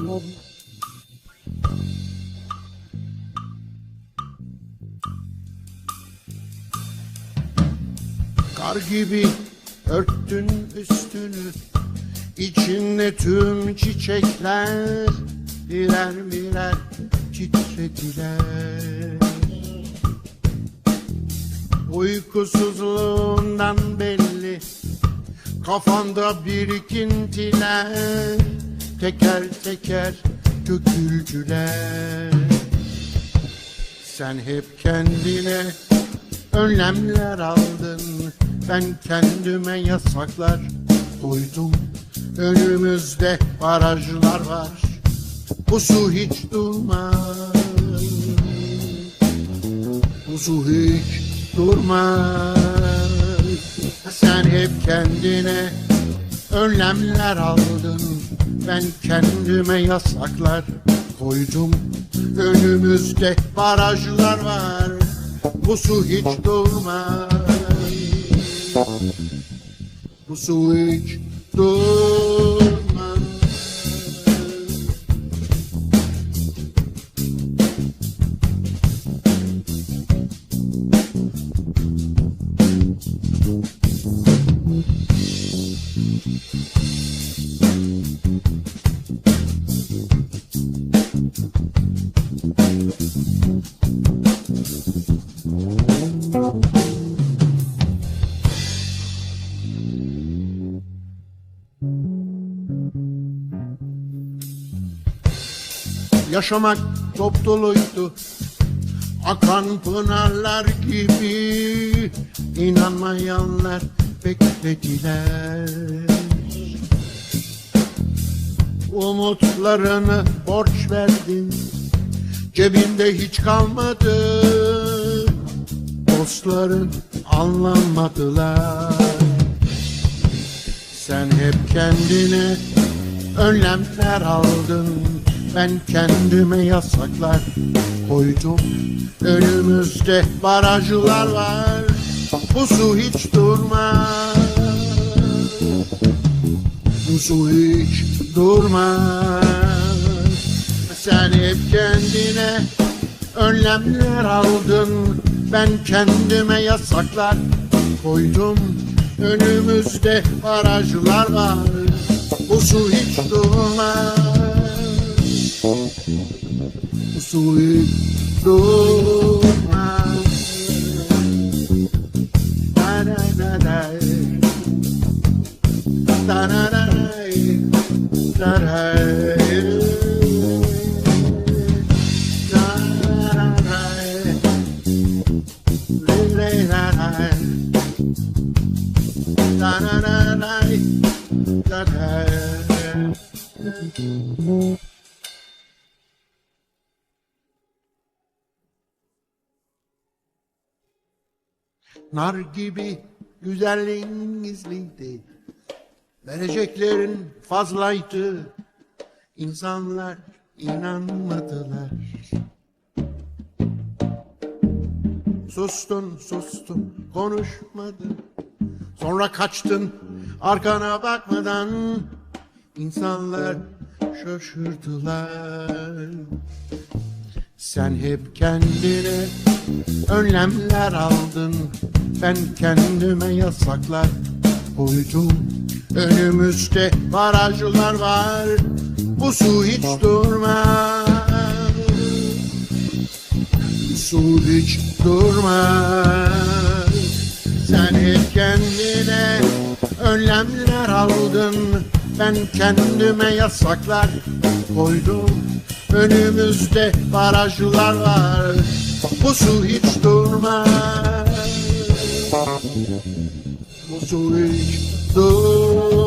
Well, Kar gibi örttün üstünü. İçinde tüm çiçekler Birer birer titrediler. Uykusuzluğundan belli Kafanda birikintiler Teker teker döküldüler. Sen hep kendine önlemler aldın Ben kendime yasaklar koydum. Önümüzde barajlar var. Bu su hiç durmaz. Bu su hiç durmaz. Sen hep kendine önlemler aldın. Ben kendime yasaklar koydum. Önümüzde barajlar var. Bu su hiç durmaz Bu su hiç Yaşamak top doluydu. Akan pınarlar gibi inanmayanlar beklediler. Umutlarını borç verdin Cebinde hiç kalmadı. Dostların anlamadılar. Sen hep kendine önlemler aldın Ben kendime yasaklar koydum. Önümüzde barajlar var. Bu su hiç durmaz. Bu su hiç durmaz. Sen hep kendine önlemler aldın. Ben kendime yasaklar koydum. Önümüzde barajlar var. Bu su hiç durmaz rồi đôi hoa ta na na na ta na na ta na Na na na na na na na Nar gibi güzelliğin gizliydi. Vereceklerin fazlaydı. İnsanlar inanmadılar. Sustun sustun konuşmadın. Sonra kaçtın arkana bakmadan. İnsanlar şaşırdılar. Sen hep kendine önlemler aldın Ben kendime yasaklar. Koydum Önümüzde barajlar var. Bu su hiç durmaz. Su hiç durmaz. Sen hep kendine önlemler aldın. Ben kendime yasaklar. Koydum Önümüzde barajlar var. Bu su hiç durmaz Bu su hiç durmaz